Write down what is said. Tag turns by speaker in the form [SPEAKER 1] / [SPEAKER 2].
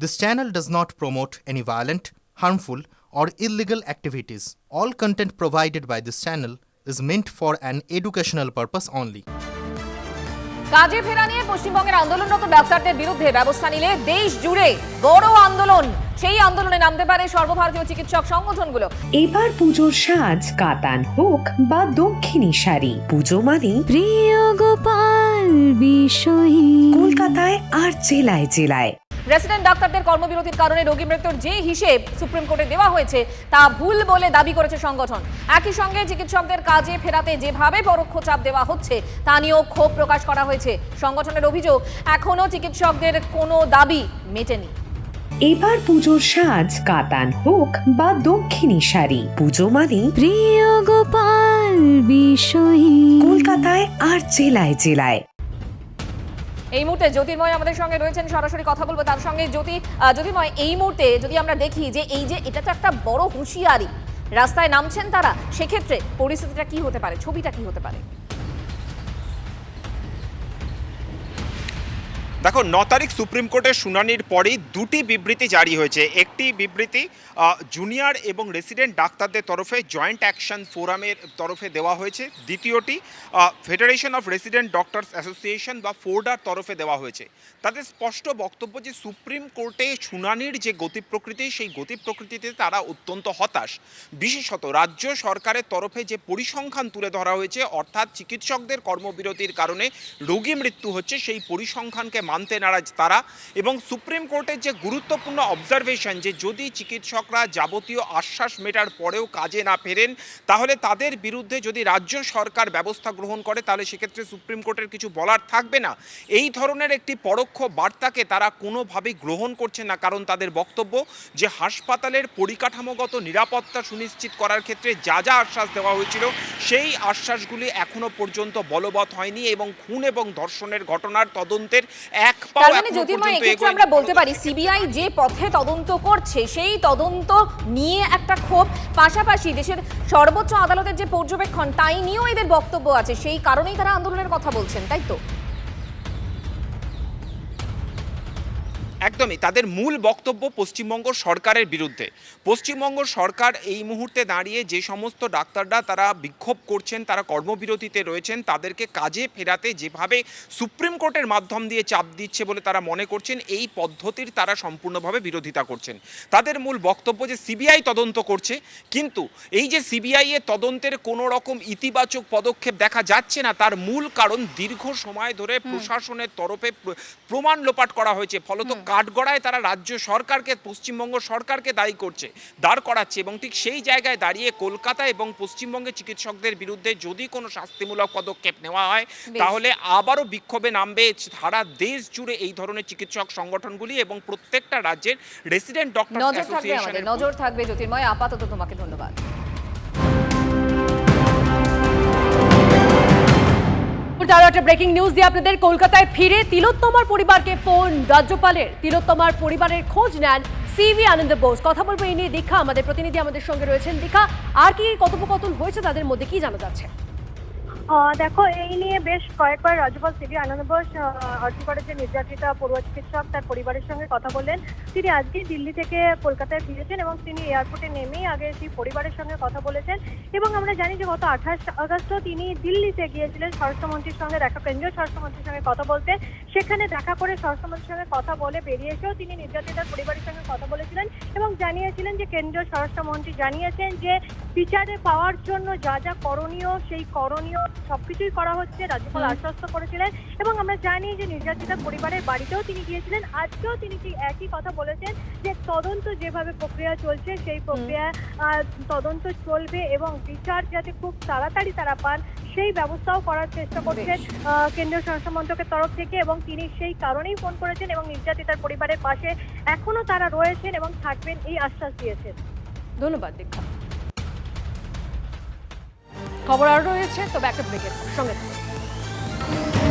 [SPEAKER 1] This channel does not promote any violent, harmful, or illegal activities. All content provided by this channel is meant for an educational purpose only.
[SPEAKER 2] কাজে ফেরা নিয়ে পশ্চিমবঙ্গের আন্দোলনরত ডাক্তারদের বিরুদ্ধে ব্যবস্থা নিলে দেশ জুড়ে বড় আন্দোলন সেই আন্দোলনে নামতে পারে সর্বভারতীয় চিকিৎসক সংগঠনগুলো
[SPEAKER 3] এবার পুজোর সাজ কাতান হোক বা দক্ষিণী শাড়ি পুজো মানে
[SPEAKER 4] প্রিয় গোপাল বিষয়ী
[SPEAKER 3] কলকাতায় আর জেলায় জেলায়
[SPEAKER 2] রেসিডেন্ট ডাক্তারদের কর্মবিরতির কারণে রোগী মৃত্যুর যে হিসেব সুপ্রিম কোর্টে দেওয়া হয়েছে তা ভুল বলে দাবি করেছে সংগঠন। একই সঙ্গে চিকিৎসকদের কাজে ফেরাতে যেভাবে পরোক্ষ চাপ দেওয়া হচ্ছে তা নিয়েও ক্ষোভ প্রকাশ করা হয়েছে। সংগঠনের অভিযোগ এখনও চিকিৎসকদের কোনো দাবি মেটেনি।
[SPEAKER 3] এবার পুজোর সাজ কাতান হোক বা দক্ষিণী শাড়ি। পুজো মানে
[SPEAKER 4] প্রিয় গোপাল বিষয়ী।
[SPEAKER 3] কলকাতায় আর জেলায় জেলায়।
[SPEAKER 2] এই মুহূর্তে জ্যোতির্ময় আমাদের সঙ্গে রয়েছেন, সরাসরি কথা বলব তার সঙ্গে। জ্যোতি জ্যোতির্ময়, এই মুহূর্তে যদি আমরা দেখি যে এই যে এটা তো একটা বড় হুঁশিয়ারি, রাস্তায় নামছেন তারা, সেক্ষেত্রে পরিস্থিতিটা কি হতে পারে? ছবিটা কি হতে পারে?
[SPEAKER 5] দেখো, ন তারিখ সুপ্রিম কোর্টের শুনানির পরেই দুটি বিবৃতি জারি হয়েছে। একটি বিবৃতি জুনিয়র এবং রেসিডেন্ট ডাক্তারদের তরফে জয়েন্ট অ্যাকশন ফোরামের তরফে দেওয়া হয়েছে। দ্বিতীয়টি federation of resident doctors association বা ফোর্ডার তরফে দেওয়া হয়েছে। তাদের স্পষ্ট বক্তব্য যে, সুপ্রিম কোর্টে শুনানির যে গতি প্রকৃতি, সেই গতি প্রকৃতিতে তারা অত্যন্ত হতাশ। বিশেষত রাজ্য সরকারের তরফে যে পরিসংখ্যান তুলে ধরা হয়েছে, অর্থাৎ চিকিৎসকদের কর্মবিরতির কারণে রোগী মৃত্যু হচ্ছে, সেই পরিসংখ্যানকে মানতে নারাজ তারা এবং সুপ্রিম কোর্টের যে গুরুত্বপূর্ণ অবজারভেশন যে যদি চিকিৎসকরা যাবতীয় আশ্বাস মেটার পরেও কাজে না ফেরেন, তাহলে তাদের বিরুদ্ধে যদি রাজ্য সরকার ব্যবস্থা গ্রহণ করে, তাহলে সেক্ষেত্রে সুপ্রিম কোর্টের কিছু বলার থাকবে না। এই ধরনের একটি পরোক্ষ বার্তাকে তারা কোনোভাবেই গ্রহণ করছে না, কারণ তাদের বক্তব্য যে হাসপাতালের পরিকাঠামোগত নিরাপত্তা সুনিশ্চিত করার ক্ষেত্রে যা যা আশ্বাস দেওয়া হয়েছিল, সেই আশ্বাসগুলি এখনও পর্যন্ত বলবৎ হয়নি এবং খুন এবং ধর্ষণের ঘটনার তদন্তের এক পাও
[SPEAKER 2] তার মানে যদি
[SPEAKER 5] পর্যন্ত
[SPEAKER 2] এক্ষেত্রে আমরা বলতে পারি সিবিআই যে পথে তদন্ত করছে সেই তদন্ত নিয়ে একটা ক্ষোভ। পাশাপাশি দেশের সর্বোচ্চ আদালতের যে পর্যবেক্ষণ তাই নিয়েও এদের বক্তব্য আছে। সেই কারণেই তারা আন্দোলনের কথা বলছেন তাই তো?
[SPEAKER 5] একদমই তাদের মূল বক্তব্য পশ্চিমবঙ্গ সরকারের বিরুদ্ধে। পশ্চিমবঙ্গ সরকার এই মুহূর্তে দাঁড়িয়ে যে সমস্ত ডাক্তাররা তারা বিক্ষোভ করছেন তারা কর্মবিরতিতে রয়েছেন তাদেরকে কাজে ফেরাতে যেভাবে সুপ্রিম কোর্টের মাধ্যম দিয়ে চাপ দিচ্ছে বলে তারা মনে করছেন এই পদ্ধতির তারা সম্পূর্ণভাবে বিরোধিতা করছেন। তাদের মূল বক্তব্য যে সিবিআই তদন্ত করছে কিন্তু এই যে সিবিআই এর তদন্তের কোনো রকম ইতিবাচক পদক্ষেপ দেখা যাচ্ছে না তার মূল কারণ দীর্ঘ সময় ধরে প্রশাসনের তরফে প্রমাণ লোপাট করা হয়েছে। ফলত কাঠগড়ায় তারা রাজ্য সরকারকে পশ্চিমবঙ্গ সরকারকে দায়ী করছে দাঁড় করাচ্ছে এবং ঠিক সেই জায়গায় দাঁড়িয়ে কলকাতা এবং পশ্চিমবঙ্গের চিকিৎসকদের বিরুদ্ধে যদি কোনো শাস্তিমূলক পদক্ষেপ নেওয়া হয় তাহলে আবারও বিক্ষোভে নামবে সারা দেশ জুড়ে এই ধরনের চিকিৎসক সংগঠনগুলি এবং প্রত্যেকটা রাজ্যের রেসিডেন্ট ডক্টর
[SPEAKER 2] নজর থাকবে আমাদের নজর থাকবে জ্যোতির্ময়। আপাতত তোমাকে ধন্যবাদ।
[SPEAKER 6] আরও একটা ব্রেকিং নিউজ দিয়ে আপনাদের কলকাতায় ফিরে। তিলোত্তমার পরিবারকে ফোন, রাজ্যপালের। তিলোত্তমার পরিবারের খোঁজ নেন সিভি আনন্দ বোস। কথা বলব এই নিয়ে দীক্ষা। আমাদের প্রতিনিধি আমাদের সঙ্গে রয়েছেন দীক্ষা। আর কি কথোপকথন হয়েছে তাদের মধ্যে কি জানা যাচ্ছে?
[SPEAKER 7] দেখো, এই নিয়ে বেশ কয়েকবার রাজ্যপাল সিবি আনন্দ বোস আর্থিকরের যে নির্যাতিতা পড়ুয়া চিকিৎসক তার পরিবারের সঙ্গে কথা বললেন, তিনি আজকেই দিল্লি থেকে কলকাতায় ফিরেছেন এবং তিনি এয়ারপোর্টে নেমেই আগে সেই পরিবারের সঙ্গে কথা বলেছেন। এবং আমরা জানি যে গত আঠাশ আগস্ট তিনি দিল্লিতে গিয়েছিলেন স্বরাষ্ট্রমন্ত্রীর সঙ্গে, দেখা, কেন্দ্রীয় স্বরাষ্ট্রমন্ত্রীর সঙ্গে কথা বলতে। সেখানে দেখা করে স্বরাষ্ট্রমন্ত্রীর সঙ্গে কথা বলে বেরিয়ে এসেও তিনি নির্যাতিতার পরিবারের সঙ্গে কথা বলেছিলেন এবং জানিয়েছিলেন যে কেন্দ্রীয় স্বরাষ্ট্রমন্ত্রী জানিয়েছেন যে বিচারে পাওয়ার জন্য যা যা করণীয় সেই করণীয় সবকিছুই করা হচ্ছে। রাজ্যপাল আশ্বস্ত করেছিলেন এবং আমরা জানি যে নির্যাতিতা পরিবারের বাড়িতেও তিনি গিয়েছিলেন। আজকেও তিনি সেই একই কথা বলেছেন যে তদন্ত যেভাবে প্রক্রিয়া চলছে সেই প্রক্রিয়া তদন্ত চলবে এবং বিচার যাতে খুব তাড়াতাড়ি তারা পান সেই ব্যবস্থাও করার চেষ্টা করছেন কেন্দ্রীয় স্বরাষ্ট্র মন্ত্রকের তরফ থেকে এবং তিনি সেই কারণেই ফোন করেছেন এবং নির্যাতিতার পরিবারের পাশে এখনও তারা রয়েছেন এবং থাকবেন এই আশ্বাস দিয়েছেন।
[SPEAKER 6] ধন্যবাদ দীক্ষা। খবর আরও রয়েছে তবে একটা ব্রেকের সঙ্গে থাকুন।